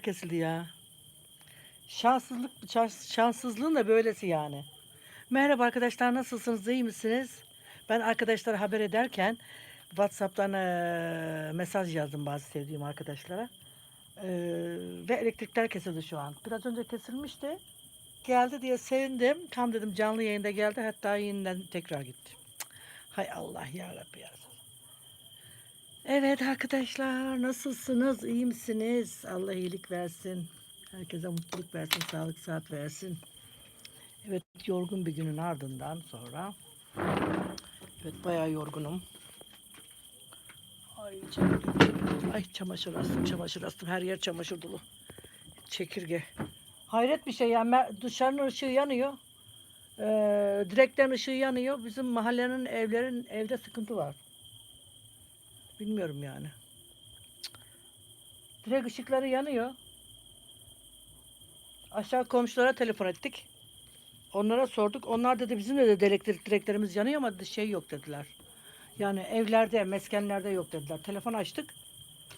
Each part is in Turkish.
kesildi ya. Şanssızlık, şans- şanssızlığın da böylesi yani. Merhaba arkadaşlar nasılsınız iyi misiniz? Ben arkadaşlara haber ederken Whatsapp'tan eee, mesaj yazdım bazı sevdiğim arkadaşlara. Eee, ve elektrikler kesildi şu an. Biraz önce kesilmişti. Geldi diye sevindim. Tam dedim canlı yayında geldi hatta yeniden tekrar gitti. Hay Allah ya Rabbi ya. Evet arkadaşlar nasılsınız? İyi misiniz? Allah iyilik versin. Herkese mutluluk versin, sağlık saat versin. Evet yorgun bir günün ardından sonra. Evet bayağı yorgunum. Ay. Ay çamaşır astım, çamaşır astım. Her yer çamaşır dolu. Çekirge. Hayret bir şey ya. mer- Dışarının ışığı yanıyor. Ee, direklerin ışığı yanıyor. Bizim mahallenin evlerin evde sıkıntı var. Bilmiyorum yani. Direkt ışıkları yanıyor. Aşağı komşulara telefon ettik. Onlara sorduk. Onlar dedi bizim de elektrik direklerimiz yanıyor ama dedi, şey yok dediler. Yani evlerde, meskenlerde yok dediler. Telefon açtık.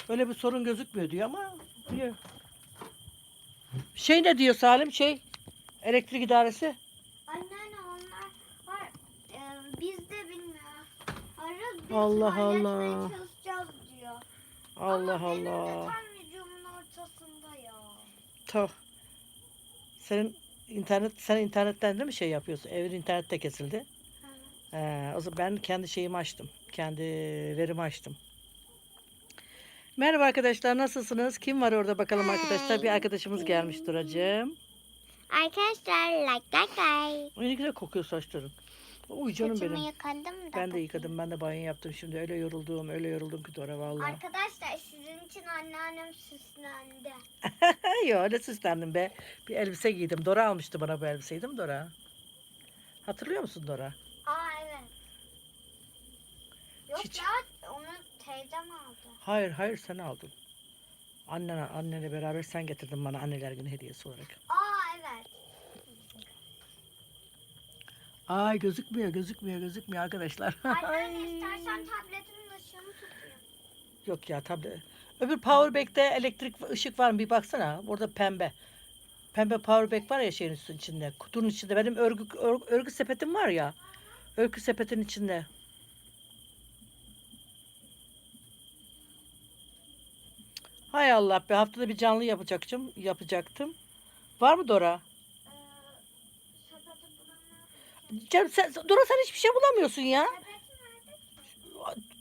Öyle bir sorun gözükmüyor diyor ama diyor. Şey ne diyor Salim? Şey elektrik idaresi. Anneanne onlar var. Ee, biz de bilmiyoruz. Arıyoruz biz Allah Allah. çalışacağız diyor. Allah Ama benim Allah. ortasında ya. Tuh. Senin internet sen internetten değil mi şey yapıyorsun? Evin internette kesildi. Ee, o zaman ben kendi şeyimi açtım. Kendi verimi açtım. Merhaba arkadaşlar nasılsınız? Kim var orada bakalım arkadaşlar? Bir arkadaşımız gelmiş Duracığım. Arkadaşlar like like like. Ay ne güzel kokuyor saçların. Uy canım Saçımı benim. yıkadım da. Ben de yıkadım. Ben de banyo yaptım. Şimdi öyle yoruldum. Öyle yoruldum ki Dora vallahi. Arkadaşlar sizin için anneannem süslendi. Yok öyle süslendim be. Bir elbise giydim. Dora almıştı bana bu elbiseyi değil mi Dora? Hatırlıyor musun Dora? Aa evet. Yok Hiç- ya onu teyzem aldı. Hayır hayır sen aldın. Annen, annenle beraber sen getirdin bana anneler günü hediyesi olarak. Aa evet. Ay gözükmüyor gözükmüyor gözükmüyor arkadaşlar. Ay. istersen tabletimin ışığını tutayım. Yok ya tabii. Öbür powerbank'te elektrik ve ışık var mı bir baksana. Burada pembe. Pembe powerbank var ya şeyin üstünün içinde. Kutunun içinde. Benim örgü, ör- örgü sepetim var ya. Örgü sepetin içinde. Hay Allah be haftada bir canlı yapacaktım. Yapacaktım. Var mı Dora? Canım sen, Dora sen hiçbir şey bulamıyorsun ya.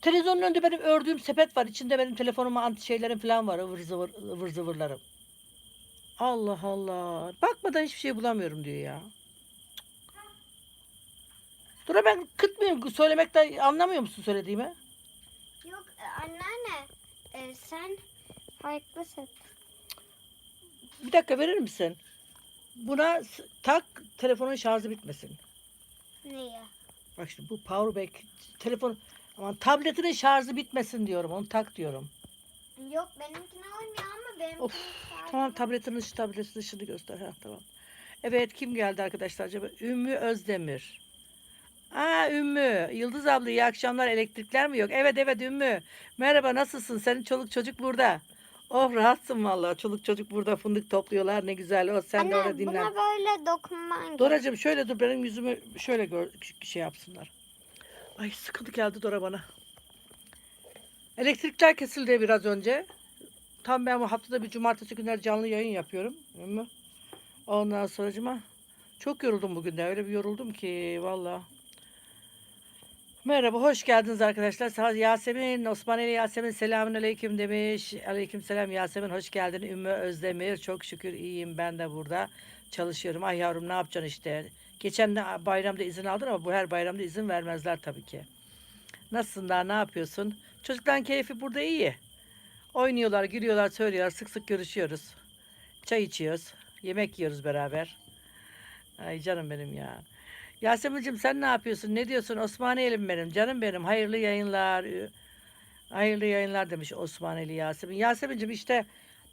Televizyonun önünde benim ördüğüm sepet var. İçinde benim telefonuma anti şeylerim falan var. ıvır zıvır, ıvır zıvırlarım. Allah Allah. Bakmadan hiçbir şey bulamıyorum diyor ya. Dura ben kıt mıyım? Söylemekten anlamıyor musun söylediğimi? Yok e, anneanne e, sen farklısın. Bir dakika verir misin? Buna tak telefonun şarjı bitmesin. Niye? Bak şimdi bu powerbank telefon aman tabletinin şarjı bitmesin diyorum. Onu tak diyorum. Yok benimkine uymuyor ama benimkine Of, Tamam tabletin ışığı tabletin ışığını göster. Ha, tamam. Evet kim geldi arkadaşlar acaba? Ümmü Özdemir. Aa Ümmü. Yıldız abla iyi akşamlar. Elektrikler mi yok? Evet evet Ümmü. Merhaba nasılsın? Senin çoluk çocuk burada. Oh rahatsın vallahi. Çoluk çocuk burada fındık topluyorlar. Ne güzel. O sen de orada Anne dinlen. buna böyle dokunman gerek. Doracığım şöyle dur benim yüzümü şöyle gör, şey yapsınlar. Ay sıkıntı geldi Dora bana. Elektrikler kesildi biraz önce. Tam ben bu haftada bir cumartesi günler canlı yayın yapıyorum. Değil mi? Ondan sonracıma çok yoruldum bugün de. Öyle bir yoruldum ki valla. Merhaba, hoş geldiniz arkadaşlar. Sağ Yasemin, Osmaneli Yasemin selamün aleyküm demiş. Aleyküm selam Yasemin, hoş geldin. Ümmü Özdemir, çok şükür iyiyim ben de burada çalışıyorum. Ay yavrum ne yapacaksın işte. Geçen bayramda izin aldın ama bu her bayramda izin vermezler tabii ki. Nasılsın daha ne yapıyorsun? Çocukların keyfi burada iyi. Oynuyorlar, gülüyorlar, söylüyorlar. Sık sık görüşüyoruz. Çay içiyoruz. Yemek yiyoruz beraber. Ay canım benim ya. Yasemin'cim sen ne yapıyorsun? Ne diyorsun? Osmaniyeli benim. Canım benim. Hayırlı yayınlar. Hayırlı yayınlar demiş Osmaneli Yasemin. Yasemin'cim işte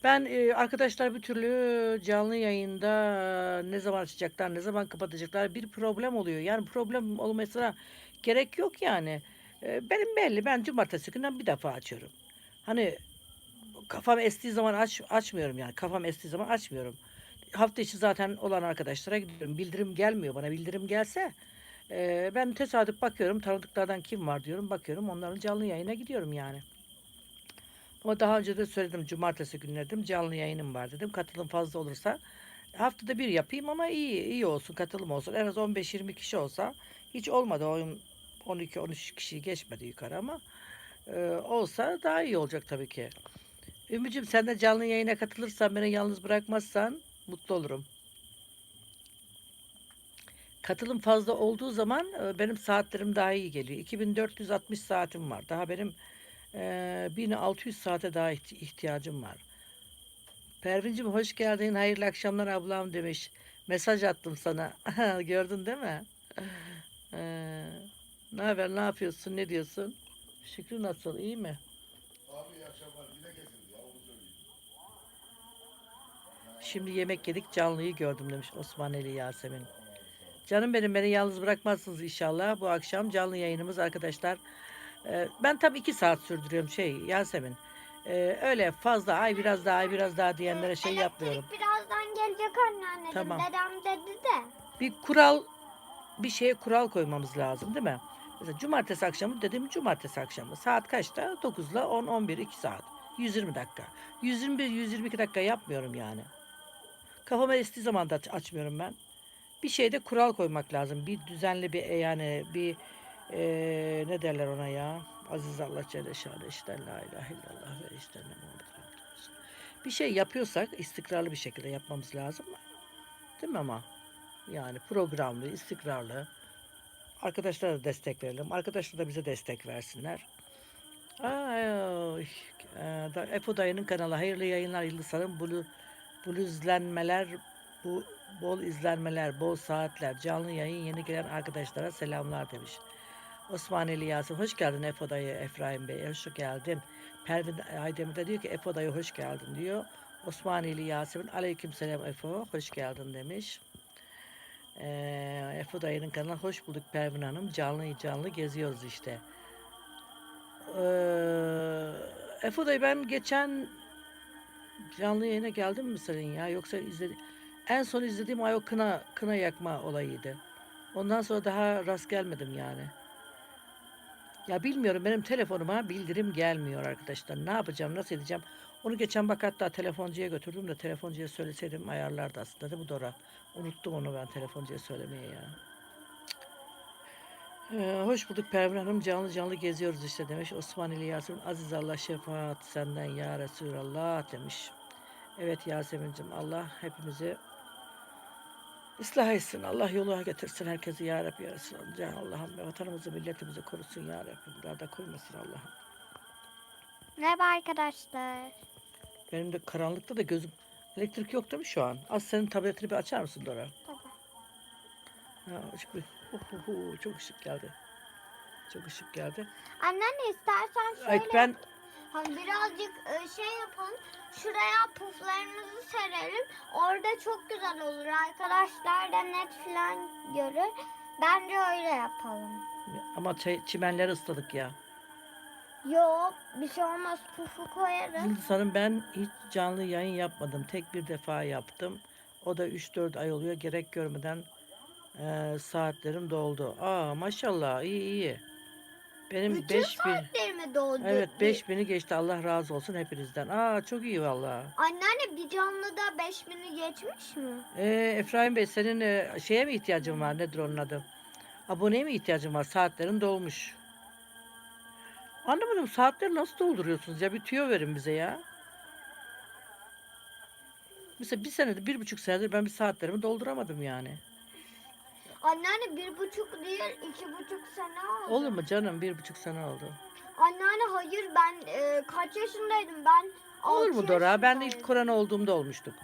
ben e, arkadaşlar bir türlü canlı yayında ne zaman açacaklar, ne zaman kapatacaklar bir problem oluyor. Yani problem olmasına gerek yok yani. E, benim belli. Ben cumartesi günden bir defa açıyorum. Hani kafam estiği zaman aç açmıyorum yani. Kafam estiği zaman açmıyorum. Hafta içi zaten olan arkadaşlara gidiyorum. Bildirim gelmiyor bana. Bildirim gelse e, ben tesadüf bakıyorum. Tanıdıklardan kim var diyorum. Bakıyorum onların canlı yayına gidiyorum yani. Ama daha önce de söyledim cumartesi günleri dedim canlı yayınım var dedim. Katılım fazla olursa haftada bir yapayım ama iyi iyi olsun katılım olsun. En az 15-20 kişi olsa hiç olmadı oyun 12-13 kişiyi geçmedi yukarı ama e, olsa daha iyi olacak tabii ki. Ümmücüm sen de canlı yayına katılırsan beni yalnız bırakmazsan mutlu olurum. Katılım fazla olduğu zaman e, benim saatlerim daha iyi geliyor. 2460 saatim var. Daha benim e, 1600 saate daha ihti- ihtiyacım var. Pervin'cim hoş geldin. Hayırlı akşamlar ablam demiş. Mesaj attım sana. Gördün değil mi? Ee, ne haber? Ne yapıyorsun? Ne diyorsun? Şükrü nasıl? İyi mi? Abi iyi akşamlar. Yine kesildi ya onu söyleyeyim. Şimdi yemek yedik canlıyı gördüm demiş Osmaneli Yasemin. Canım benim beni yalnız bırakmazsınız inşallah. Bu akşam canlı yayınımız arkadaşlar. Ee, ben tam iki saat sürdürüyorum şey Yasemin. Ee, öyle fazla ay biraz daha ay biraz daha diyenlere şey Elektrik yapmıyorum. birazdan gelecek anneanneciğim. Tamam. Dedem dedi de. Bir kural bir şeye kural koymamız lazım değil mi? Mesela cumartesi akşamı dedim cumartesi akşamı. Saat kaçta? 9 ile 10 11 2 saat. 120 dakika. 121 122 dakika yapmıyorum yani. Kafama estiği zaman da aç- açmıyorum ben. Bir şeyde kural koymak lazım. Bir düzenli bir e, yani bir eee, ne derler ona ya? Aziz Allah Celle Şanı işte la ilahe illallah ve işte. Bir şey yapıyorsak istikrarlı bir şekilde yapmamız lazım. Değil mi ama? Yani programlı, istikrarlı. Arkadaşlara da destek verelim. Arkadaşlar da bize destek versinler. Ay. Ee, Efo dayının kanalı. Hayırlı yayınlar Yıldız Hanım. Bulu, buluzlenmeler, bu bol izlenmeler, bol saatler, canlı yayın yeni gelen arkadaşlara selamlar demiş. Osmaneli Yasin hoş geldin Efo dayı Efraim Bey hoş geldin. Pervin Aydemir de diyor ki Efo dayı hoş geldin diyor. Osmaneli Yasemin aleyküm selam Efo hoş geldin demiş. Ee, Efo dayının kanalına hoş bulduk Pervin Hanım. Canlı canlı geziyoruz işte. Ee, Efo dayı ben geçen canlı yayına geldim mi senin ya? Yoksa izledi en son izlediğim ay o kına, kına yakma olayıydı. Ondan sonra daha rast gelmedim yani. Ya bilmiyorum benim telefonuma bildirim gelmiyor arkadaşlar. Ne yapacağım, nasıl edeceğim? Onu geçen bak hatta telefoncuya götürdüm de telefoncuya söyleseydim ayarlardı aslında mi Dora? Unuttum onu ben telefoncuya söylemeye ya. Ee, hoş bulduk Pervin Hanım. Canlı canlı geziyoruz işte demiş. Osmaneli Yasemin. Aziz Allah şefaat senden ya Resulallah demiş. Evet Yasemin'cim Allah hepimizi ıslah etsin. Allah yoluna getirsin herkesi ya Rabbi ya Resulallah. Allah'ım vatanımızı milletimizi korusun ya Rabbi. Daha da koymasın Allah'ım. Merhaba arkadaşlar. Benim de karanlıkta da gözüm elektrik yok değil mi şu an? Az senin tabletini bir açar mısın Dora? Tabii. Ha, ışık hu, çok ışık geldi. Çok ışık geldi. Anneanne istersen şöyle Ay ben hani birazcık e, şey yapalım. Şuraya puflarımızı serelim. Orada çok güzel olur. Arkadaşlar da net falan görür. Bence öyle yapalım. ama çimenleri ısladık ya. Yok bir şey olmaz pufu koyarız. Hanım ben hiç canlı yayın yapmadım. Tek bir defa yaptım. O da 3-4 ay oluyor. Gerek görmeden eee, saatlerim doldu. Aa maşallah iyi iyi. Benim Bütün 5000 saatlerimi doldu. Evet 5000'i geçti. Allah razı olsun hepinizden. Aa çok iyi valla. Anneanne bir canlıda 5000'i geçmiş mi? Ee, Efraim Bey senin e, şeye mi ihtiyacın var? Nedir onun adı? Aboneye mi ihtiyacın var? Saatlerin dolmuş. Anlamadım saatleri nasıl dolduruyorsunuz ya? Bir tüyo verin bize ya. Mesela bir senedir, bir buçuk senedir ben bir saatlerimi dolduramadım yani. Anneanne bir buçuk değil iki buçuk sene oldu. Olur mu canım? Bir buçuk sene oldu. Anneanne hayır ben e, kaç yaşındaydım ben? Olur altı mu Dora? Ben ilk yaşındaydım. korona olduğumda olmuştuk.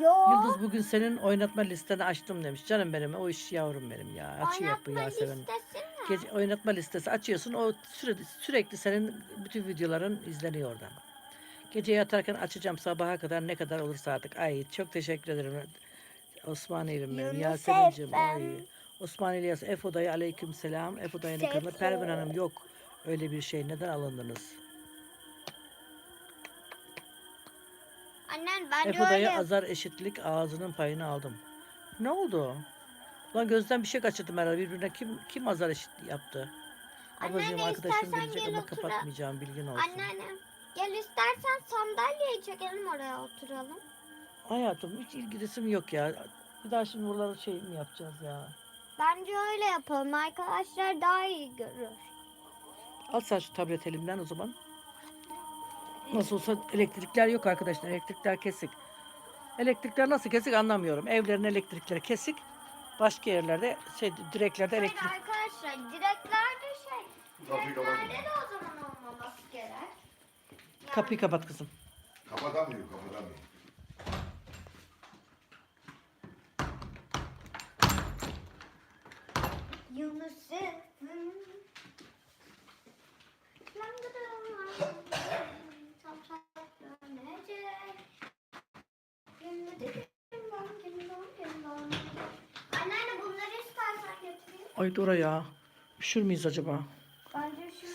Yok. Yıldız bugün senin oynatma listeni açtım demiş. Canım benim o iş yavrum benim ya. Açıyor bu Oynatma Yasemin. listesi ne? Gece oynatma listesi açıyorsun. O sürekli, sürekli senin bütün videoların izleniyor oradan. Gece yatarken açacağım sabaha kadar ne kadar olursa artık. Ay çok teşekkür ederim. Osmaniyeli'm benim. Yunus Yasemin'cim. Ay. Efem. Osman İlyas. Efo dayı aleyküm selam. Efo dayının kanılı. Sefo. Pervin Hanım yok. Öyle bir şey. Neden alındınız? Annen bence Efo öyle dayı yap. azar eşitlik ağzının payını aldım. Ne oldu? Lan gözden bir şey kaçırdım herhalde. Birbirine kim kim azar eşit yaptı? Ablacığım arkadaşım gelecek gel ama otura- kapatmayacağım bilgin olsun. Anneannem gel istersen sandalyeyi çekelim oraya oturalım. Hayatım hiç ilgilesim yok ya. Bir daha şimdi buraları şey mi yapacağız ya? Bence öyle yapalım. Arkadaşlar daha iyi görür. Al sen şu tablet elimden o zaman. Nasıl olsa elektrikler yok arkadaşlar. Elektrikler kesik. Elektrikler nasıl kesik anlamıyorum. Evlerin elektrikleri kesik. Başka yerlerde şey direklerde Hayır elektrik. arkadaşlar direklerde şey. Kapıyı Direklerde de o zaman olmaması gerek. Yani Kapıyı kapat kızım. Kapatamıyor, kapatamıyor. Yunus'um. Anneanne bunları istersen getireyim. Ay Dora ya. Üşür müyüz acaba? Bence şunu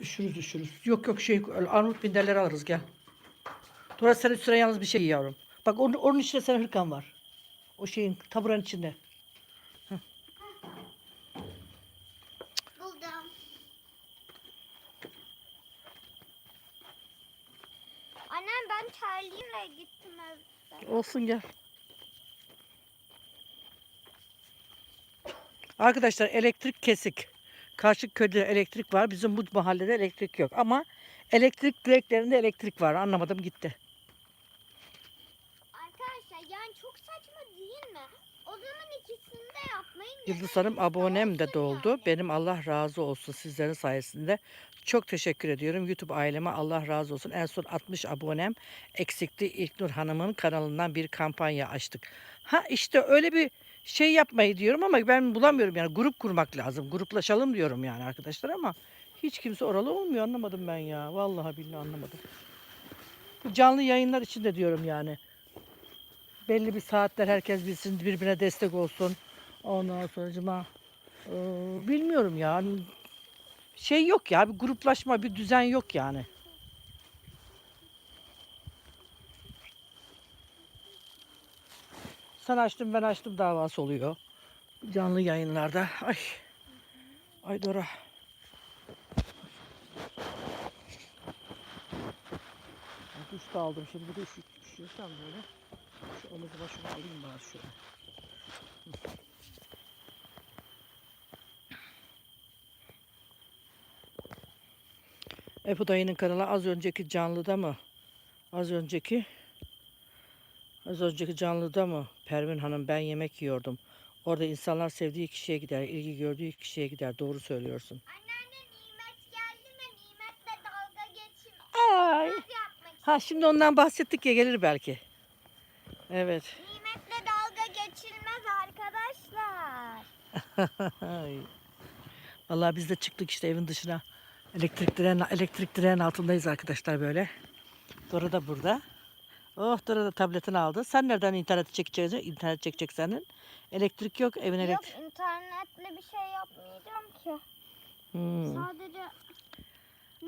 Üşürüz üşürüz. Yok yok şey armut binderleri alırız gel. Dora sen üstüne yalnız bir şey giy yavrum. Bak onun, onun içinde senin hırkan var. O şeyin taburanın içinde. Annem ben terliğimle gittim evde. Olsun gel. Arkadaşlar elektrik kesik. Karşı köyde elektrik var. Bizim bu mahallede elektrik yok. Ama elektrik direklerinde elektrik var. Anlamadım gitti. Arkadaşlar yani çok saçma değil mi? O zaman ikisini de yapmayın. Yıldız Hanım abonem de doldu. Benim Allah razı olsun sizlerin sayesinde. Çok teşekkür ediyorum. YouTube aileme Allah razı olsun. En son 60 abonem eksikti. İlknur Hanım'ın kanalından bir kampanya açtık. Ha işte öyle bir şey yapmayı diyorum ama ben bulamıyorum yani grup kurmak lazım. Gruplaşalım diyorum yani arkadaşlar ama hiç kimse oralı olmuyor anlamadım ben ya. Vallahi billahi anlamadım. Canlı yayınlar için de diyorum yani. Belli bir saatler herkes bilsin birbirine destek olsun. Ondan sonra bilmiyorum ya. Şey yok ya bir gruplaşma bir düzen yok yani. Sen açtın ben açtım davası oluyor. Canlı yayınlarda. Ay. Ay Dora. Duş da aldım şimdi bir de üşü, üşüyorsam böyle. Şu omuz başımı alayım bari şöyle. Efu dayının kanalı az önceki canlıda mı? Az önceki az önceki canlıda mı? Pervin Hanım ben yemek yiyordum. Orada insanlar sevdiği kişiye gider, ilgi gördüğü kişiye gider. Doğru söylüyorsun. Anneanne nimet geldi mi? Nimetle dalga geçin. Ay. Ha şimdi ondan bahsettik ya gelir belki. Evet. Nimetle dalga geçilmez arkadaşlar. Ay. Vallahi biz de çıktık işte evin dışına. Elektrik direğin, elektrik direğin altındayız arkadaşlar böyle. Dora da burada. Oh Dora da tabletini aldı. Sen nereden internet çekeceksin? İnternet çekecek senin. Elektrik yok evin Yok elektrik. internetle bir şey yapmayacağım ki. Hmm. Sadece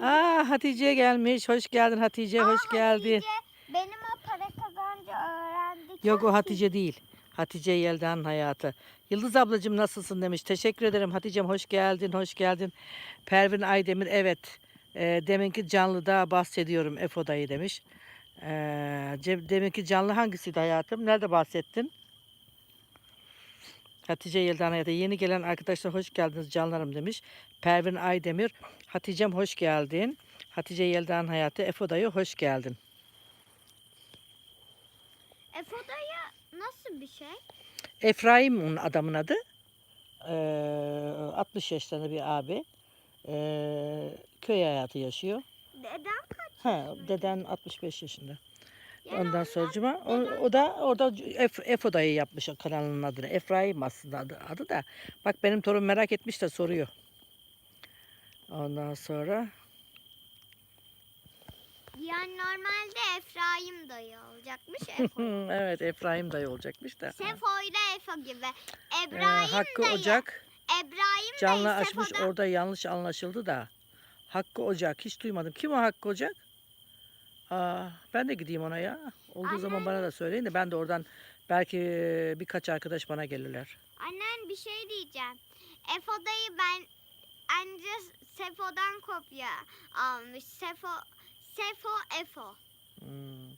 Aa Hatice gelmiş. Hoş geldin Hatice. Hoş Aa, geldin. Hatice, benim o para kazancı öğrendik. Yok o Hatice değil. Hatice Yelda'nın hayatı. Yıldız ablacığım nasılsın demiş. Teşekkür ederim Hatice'm hoş geldin, hoş geldin. Pervin Aydemir evet. E, deminki canlıda bahsediyorum Efo dayı demiş. E, deminki canlı hangisiydi hayatım? Nerede bahsettin? Hatice Yelda'nın hayatı. Yeni gelen arkadaşlar hoş geldiniz canlarım demiş. Pervin Aydemir. Hatice'm hoş geldin. Hatice Yelda'nın hayatı. Efo dayı hoş geldin. Efoda'ya nasıl bir şey? Efraim onun adamın adı. Ee, 60 yaşlarında bir abi. Ee, köy hayatı yaşıyor. Neden kaç? Ha, deden 65 yaşında. Yani Ondan sonra o, o da orada Ef, Efo dayı yapmış o kanalın adını. Efraim aslında adı, adı da. Bak benim torun merak etmiş de soruyor. Ondan sonra Yani normalde Efraim dayı olacakmış. Efo. evet Efraim dayı olacakmış da. Sefo ile Efo gibi. Ee, Ebrahim Hakkı dayı. Ocak Ebrahim canlı dayı açmış Sefo'da. orada yanlış anlaşıldı da. Hakkı Ocak hiç duymadım. Kim o Hakkı Ocak? Aa, ben de gideyim ona ya. Olduğu zaman Anne. bana da söyleyin de ben de oradan belki birkaç arkadaş bana gelirler. Annen bir şey diyeceğim. Efoda'yı ben önce Sefo'dan kopya almış. Sefo, Sefo, Efo. Hmm.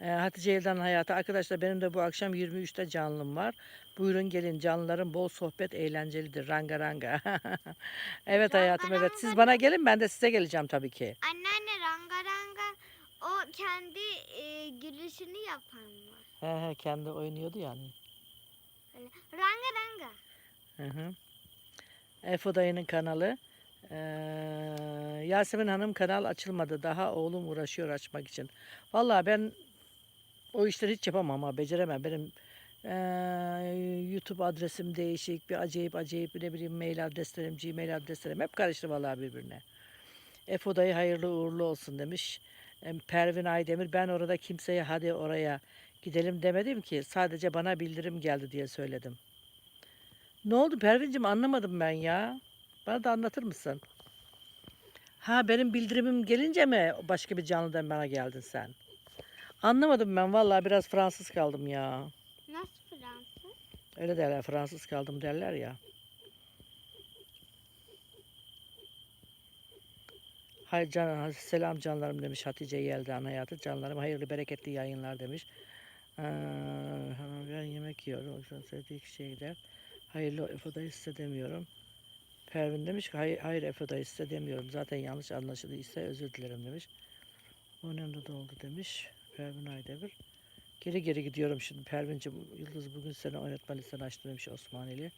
Ee, Hatice Elden Hayatı. Arkadaşlar benim de bu akşam 23'te canlım var. Buyurun gelin canlıların bol sohbet eğlencelidir. Ranga ranga. evet Ranga hayatım evet. Siz bana gelin ben de size geleceğim tabii ki. Anneanne ranga ranga o kendi e, gülüşünü yapan mı? He he kendi oynuyordu yani. Ranga ranga. Hı hı. Efo dayının kanalı. Ee, Yasemin Hanım kanal açılmadı. Daha oğlum uğraşıyor açmak için. Vallahi ben o işleri hiç yapamam ama beceremem. Benim ee, YouTube adresim değişik. Bir acayip acayip ne bileyim mail adreslerim, gmail adreslerim hep karıştı vallahi birbirine. Efo dayı hayırlı uğurlu olsun demiş. Em, Pervin Aydemir ben orada kimseye hadi oraya gidelim demedim ki. Sadece bana bildirim geldi diye söyledim. Ne oldu Pervin'cim anlamadım ben ya. Bana da anlatır mısın? Ha benim bildirimim gelince mi başka bir canlıdan bana geldin sen? Anlamadım ben vallahi biraz Fransız kaldım ya. Nasıl Fransız? Öyle derler Fransız kaldım derler ya. Hay can, selam canlarım demiş Hatice Yeldan hayatı. Canlarım hayırlı bereketli yayınlar demiş. Ee, ben yemek yiyorum. O yüzden sevdiği kişiye gider. Hayırlı Efoda'yı istemiyorum. Pervin demiş ki hayır, hayır Efoda'yı istemiyorum. Zaten yanlış anlaşıldıysa özür dilerim demiş. Önemli de oldu demiş. Pervin Aydemir. Geri geri gidiyorum şimdi Pervin'cim. Yıldız bugün seni oynatma listeni açtı demiş Osmaneli.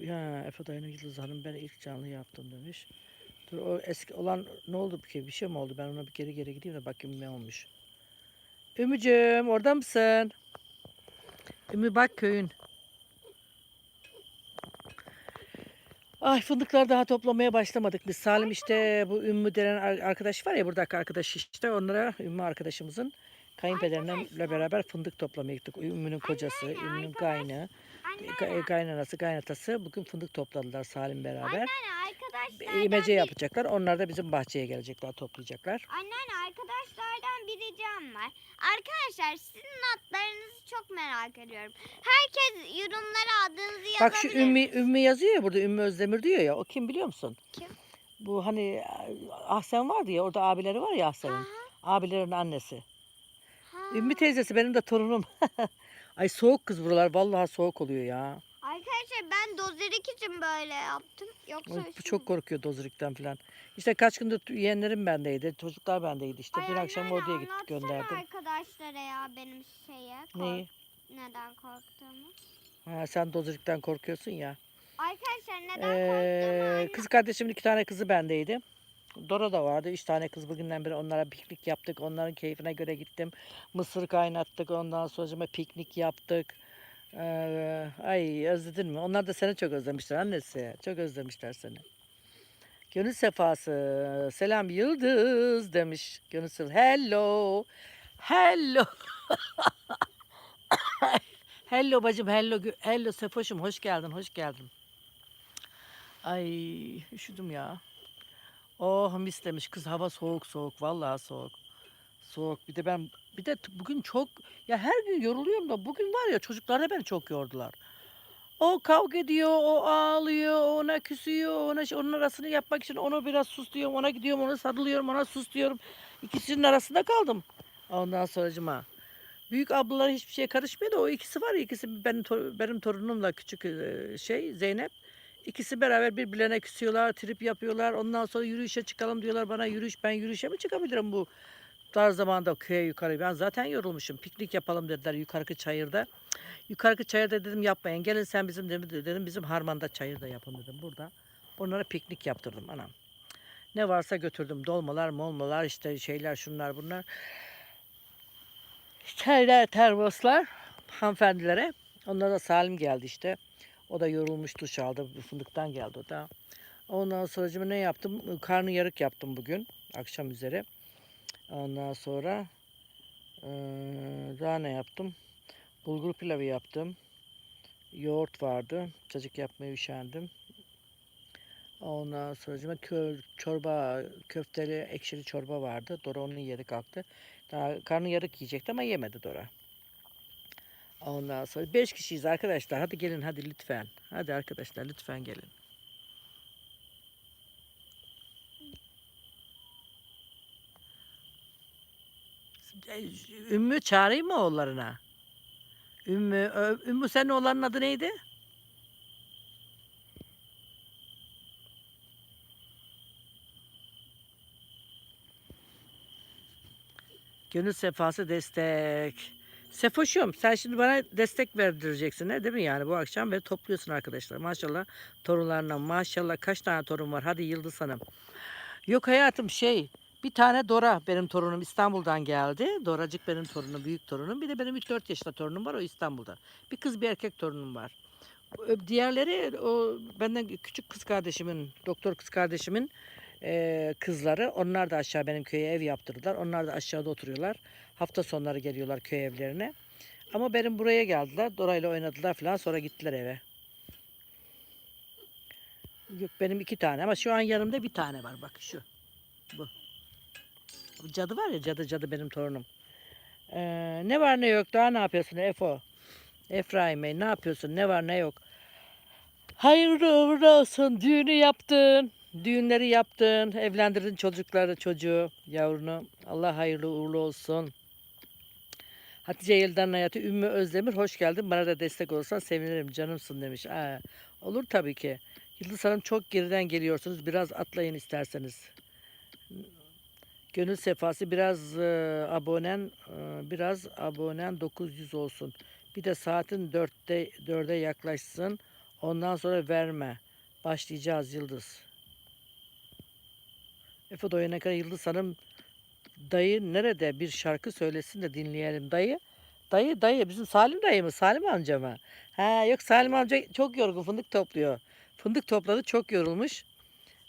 Ya Efe Dayı'nın Yıldız Hanım ben ilk canlı yaptım demiş. Dur o eski olan ne oldu ki? Bir şey mi oldu? Ben ona bir geri geri gideyim de bakayım ne olmuş. Ümücüm orada mısın? Ümü bak köyün. Ay fındıklar daha toplamaya başlamadık biz. Salim işte bu Ümmü denen ar- arkadaş var ya buradaki arkadaş işte onlara Ümmü arkadaşımızın kayınpederiyle beraber fındık toplamaya gittik. Ümmü'nün kocası, Ümmü'nün arkadaş- Anneanne, ga- kaynanası, kaynatası bugün fındık topladılar Salim beraber. anneanne arkadaşlardan İmece bir- yapacaklar. Onlar da bizim bahçeye gelecekler, toplayacaklar. Anneanne arkadaşlardan bir ricam var. Arkadaşlar sizin notlarınızı çok merak ediyorum. Herkes yorumlara adınızı yazabilir. Bak şu Ümmü, Ümmü yazıyor ya burada Ümmü Özdemir diyor ya. O kim biliyor musun? Kim? Bu hani Ahsen vardı ya orada abileri var ya Ahsen'in. Aha, Abilerin annesi. ha. Ümmü teyzesi benim de torunum. Ay soğuk kız buralar. Vallahi soğuk oluyor ya. Arkadaşlar ben dozerik için böyle yaptım. Yoksa üşümem. Bu çok korkuyor dozrikten falan. İşte kaç gündür yeğenlerim bendeydi. Çocuklar bendeydi işte. Ay Dün akşam oraya gittik gönderdim. arkadaşlara ya benim şeye. kork- Neyi? Neden korktuğumu. Ha, sen dozrikten korkuyorsun ya. Arkadaşlar neden Ee, korktuğumu kız kardeşimin iki tane kızı bendeydi. Dora da vardı. Üç tane kız bugünden beri onlara piknik yaptık. Onların keyfine göre gittim. Mısır kaynattık. Ondan sonra piknik yaptık. Ee, ay özledin mi? Onlar da seni çok özlemişler annesi. Çok özlemişler seni. Gönül sefası. Selam Yıldız demiş. Gönül sefası. Hello. Hello. hello bacım. Hello. Hello Sefoş'um. Hoş geldin. Hoş geldin. Ay üşüdüm ya. Oh mis demiş kız hava soğuk soğuk vallahi soğuk. Soğuk bir de ben bir de bugün çok ya her gün yoruluyorum da bugün var ya çocuklar da beni çok yordular. O kavga ediyor, o ağlıyor, ona küsüyor, ona onun arasını yapmak için onu biraz sus diyorum, ona gidiyorum, ona sarılıyorum, ona sus diyorum. İkisinin arasında kaldım. Ondan sonracıma. Büyük ablalar hiçbir şeye karışmıyor da o ikisi var ya ikisi benim, benim torunumla küçük şey Zeynep. İkisi beraber birbirlerine küsüyorlar, trip yapıyorlar. Ondan sonra yürüyüşe çıkalım diyorlar bana yürüyüş. Ben yürüyüşe mi çıkabilirim bu dar zamanda köye yukarı? Ben zaten yorulmuşum. Piknik yapalım dediler yukarı çayırda. Yukarı çayırda dedim yapmayın. Gelin sen bizim dedim, dedim bizim harmanda çayırda yapın dedim burada. Onlara piknik yaptırdım anam. Ne varsa götürdüm. Dolmalar, molmalar işte şeyler şunlar bunlar. Çaylar, termoslar hanımefendilere. Onlara da Salim geldi işte. O da yorulmuş duş aldı. Fındıktan geldi o da. Ondan sonra ne yaptım? Karnı yarık yaptım bugün. Akşam üzere. Ondan sonra daha ne yaptım? Bulgur pilavı yaptım. Yoğurt vardı. Cacık yapmaya üşendim. Ondan sonra çorba, köfteli, ekşili çorba vardı. Dora onu yedi kalktı. Daha karnı yarık yiyecekti ama yemedi Dora. Ondan sonra beş kişiyiz arkadaşlar. Hadi gelin hadi lütfen. Hadi arkadaşlar lütfen gelin. Ümmü çağırayım mı oğullarına? Ümmü, Ümmü senin oğlanın adı neydi? Gönül sefası destek. Sefoşum sen şimdi bana destek verdireceksin ne değil mi yani bu akşam ve topluyorsun arkadaşlar. Maşallah torunlarına maşallah kaç tane torun var hadi Yıldız Hanım. Yok hayatım şey bir tane Dora benim torunum İstanbul'dan geldi. Doracık benim torunum büyük torunum. Bir de benim 3-4 yaşında torunum var o İstanbul'da. Bir kız bir erkek torunum var. Diğerleri o benden küçük kız kardeşimin doktor kız kardeşimin eee, kızları. Onlar da aşağı benim köye ev yaptırdılar. Onlar da aşağıda oturuyorlar. Hafta sonları geliyorlar köy evlerine. Ama benim buraya geldiler. Dora'yla oynadılar falan sonra gittiler eve. Yok benim iki tane ama şu an yanımda bir tane var bak şu. Bu. Bu cadı var ya cadı cadı benim torunum. Ee, ne var ne yok daha ne yapıyorsun Efo? Efraim Bey ne yapıyorsun ne var ne yok? Hayırlı uğurlu olsun düğünü yaptın. Düğünleri yaptın. Evlendirdin çocukları çocuğu yavrunu. Allah hayırlı uğurlu olsun. Hatice Yıldırım hayatı Ümmü Özdemir hoş geldin. Bana da destek olursan sevinirim canımsın demiş. Aa, olur tabii ki. Yıldız Hanım çok geriden geliyorsunuz. Biraz atlayın isterseniz. Gönül sefası biraz e, abonen e, biraz abonen 900 olsun. Bir de saatin 4'te 4'e yaklaşsın. Ondan sonra verme. Başlayacağız Yıldız. Efe doyana kadar Yıldız Hanım dayı nerede bir şarkı söylesin de dinleyelim. Dayı dayı dayı bizim Salim dayı mı? Salim amca mı? Ha yok Salim amca çok yorgun fındık topluyor. Fındık topladı çok yorulmuş.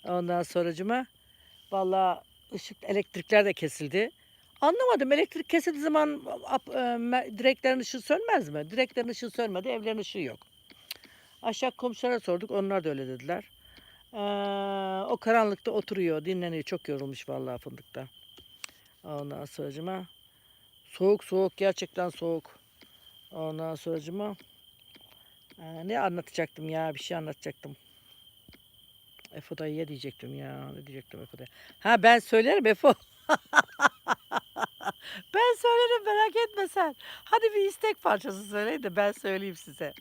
Ondan sonracıma vallahi ışık elektrikler de kesildi. Anlamadım elektrik kesildiği zaman e, direklerin ışığı sönmez mi? Direklerin ışığı sönmedi evlerin ışığı yok. Aşağı komşulara sorduk onlar da öyle dediler. Ee, o karanlıkta oturuyor dinleniyor çok yorulmuş vallahi fındıkta. Ondan sonracıma soğuk soğuk gerçekten soğuk. Ondan sonracıma ee, ne anlatacaktım ya bir şey anlatacaktım. Efo dayıya diyecektim ya. Ne diyecektim Efo dayı? Ha ben söylerim Efo. ben söylerim merak etme sen. Hadi bir istek parçası söyleyin de ben söyleyeyim size.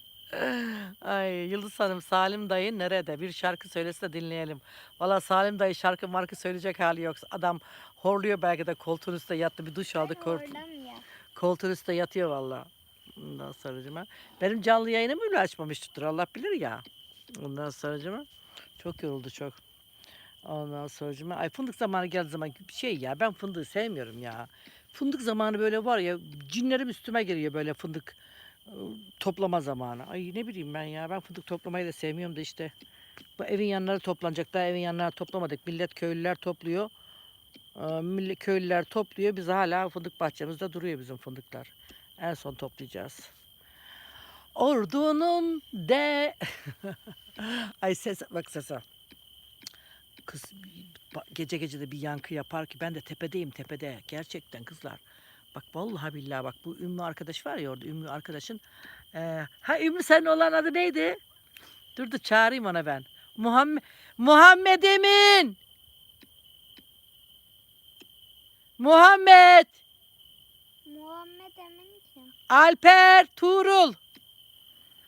Ay Yıldız Hanım Salim dayı nerede? Bir şarkı söylese de dinleyelim. Valla Salim dayı şarkı markı söyleyecek hali yok. Adam horluyor belki de koltuğun üstüne yattı bir duş aldı. Kol, koltuğun üstüne yatıyor valla. Ondan sonracıma. Benim canlı yayınımı bile açmamıştır Allah bilir ya. Ondan sonracıma. Çok yoruldu çok. Ondan sonracıma. Ay fındık zamanı geldiği zaman şey ya ben fındığı sevmiyorum ya. Fındık zamanı böyle var ya cinlerim üstüme geliyor böyle fındık toplama zamanı. Ay ne bileyim ben ya ben fındık toplamayı da sevmiyorum da işte. Bu evin yanları toplanacak daha evin yanları toplamadık. Millet köylüler topluyor. Millet, köylüler topluyor. Biz hala fındık bahçemizde duruyor bizim fındıklar. En son toplayacağız. Ordunun de... Ay ses bak sese. Kız gece gece de bir yankı yapar ki ben de tepedeyim tepede. Gerçekten kızlar. Bak vallahi billahi bak bu Ümmü arkadaş var ya orada Ümmü arkadaşın. Ee, ha Ümmü senin olan adı neydi? Dur dur çağırayım ona ben. Muhammed Muhammed Emin. Muhammed Muhammed Emin kim? Alper Tuğrul.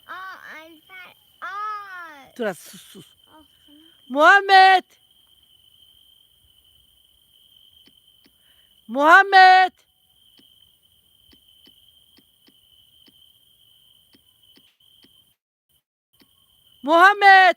Aa Alper. Aa. Dur az sus sus. Olsun. Muhammed. Muhammed. Muhammed.